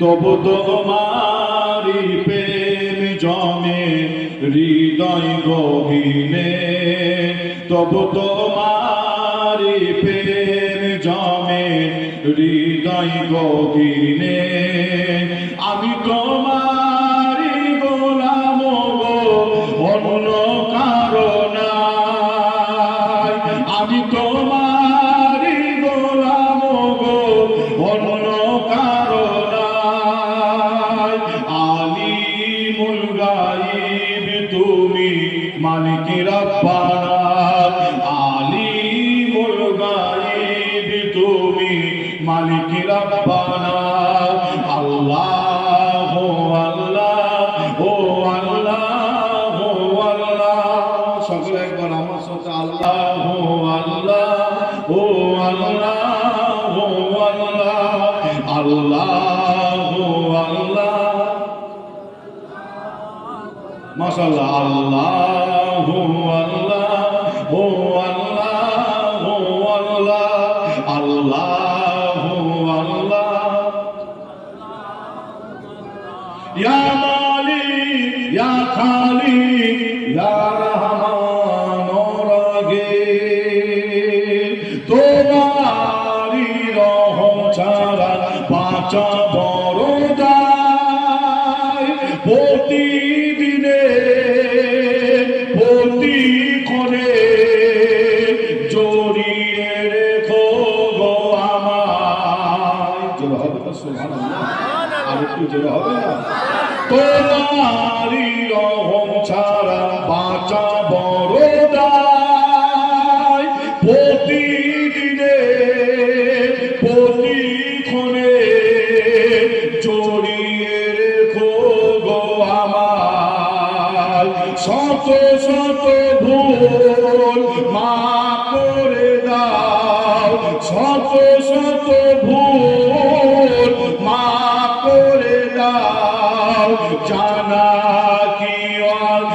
তবু তোমারি প্রেম জমে, হৃদয় গহীনে তবু তোমারি প্রেম জমে, হৃদয় গহীনে আমি তোমারি গোলাম অন্য কারণায় আমি তোমারি মালিক রব্বানা আল্লাহ আল্লাহ, ও আল্লাহ ও আল্লাহ। সকলে একবার আমার সাথে আল্লাহ, ও আল্লাহ ও আল্লাহ আল্লাহ আল্লাহ। আল্লাহ, ও আল্লাহ। ও আল্লাহ। আল্লাহ আল্লাহ ইয়া মালিক ইয়া খালিক ইয়া রহমান রাগে। তোমারি রহম ছাড়া বাঁচা আর একটু জোর হবে না? তোমারি রহম ছাড়া বাঁচা বড় দায়।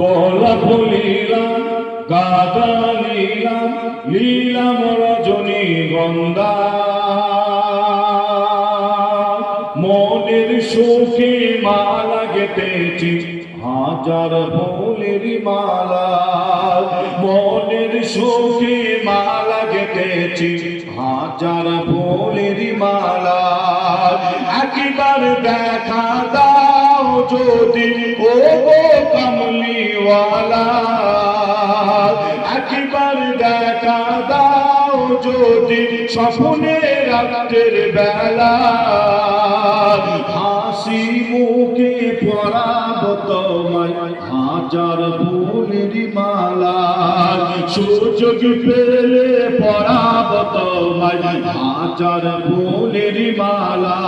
গোলাপ লীলাম গাদা লীলাম লীলাম রজনী গন্ধা মনের সুখে মালা গেতেছি হাজার ফুলের মালা। মনের সুখে মালা গেতেছি হাজার ফুলের মালা। একবার দেখা দাও। যদি ও গো কমলিওয়ালা, একবার দেখা দাও যদি স্বপ্নে রাতের বেলা। হাসি মুখে পরাব তোমায়, হাজার ফুলের মালা। সুযোগ পেলে পরাব তোমায়, হাজার ফুলের মালা।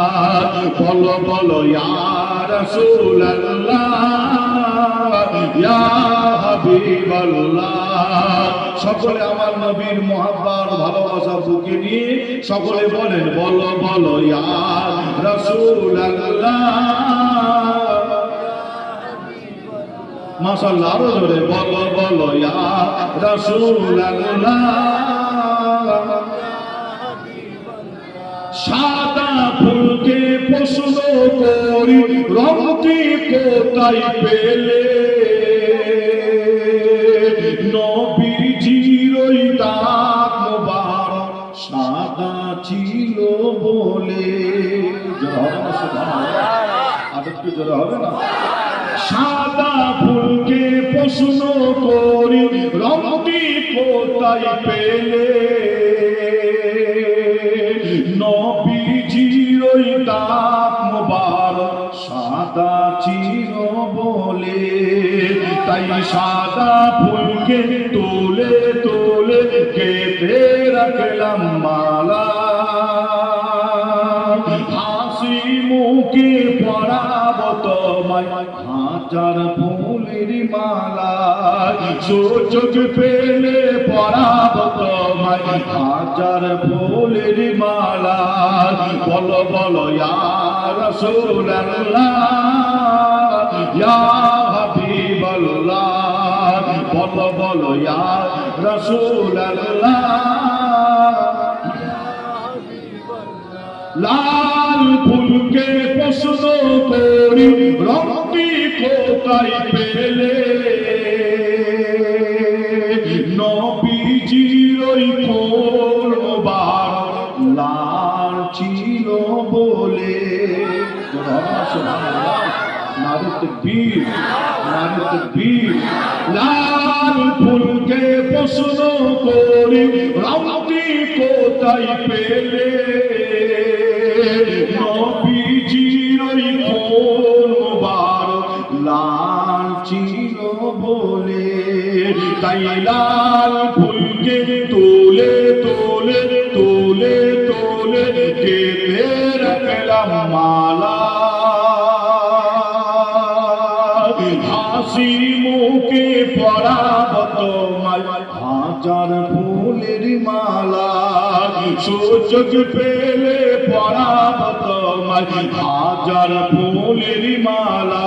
বলো বলো ইয়ার রাসূলুল্লাহ, ইয়া হাবিবাল্লাহ। সকলে আমার নবীর মহাব্বার ভালোবাসা বুকে নিয়ে সকলে বলেন, বলো বলো, ইয়া রাসূলুল্লাহ। মাশাআল্লাহ, আরও জোরে, বলো বলো রাসূলুল্লাহ। সাদা প্রশ্ন করি রঙটি কোথায় পেলে? নবীজির ওই দাঁত মোবারক সাদা ছিল বলে। আরেকটু জোরে হবে না। সাদা ফুলকে প্রশ্ন করি রঙটি কোথায় পেলে? ওই দাঁত মোবারক, সাদা চির বলে। তাই সাদা ফুলকে তোলে তোলে কেটে রাখলাম মালা। হাসি মুখে পড়াব তোমায়, হাজার ফুলের মালা। সুযোগ পেলে পড়াব হাজার ফুলের মালা, বল বল, ইয়া হাবিবাল্লাহ, বল বল, ইয়া রসুল্লাহ লাল ফুলকে প্রশ্ন করি, রক্তি কোথায় পেলে? নারদ বীর নারদ বীর লাল ফুলকে প্রশ্ন করি রক্তি কোথায় পেলে নবীজির ওই কোন মুবারক লাল ছিল বলে তাই লাল ফুলকে তোলে তোলে তোলে তোলে কেটে রাখলাম মালা হাসি মুখে পরাবত হাজার ফুলের মালা সুযোগ পেলে পরাবত হাজার ফুলের মালা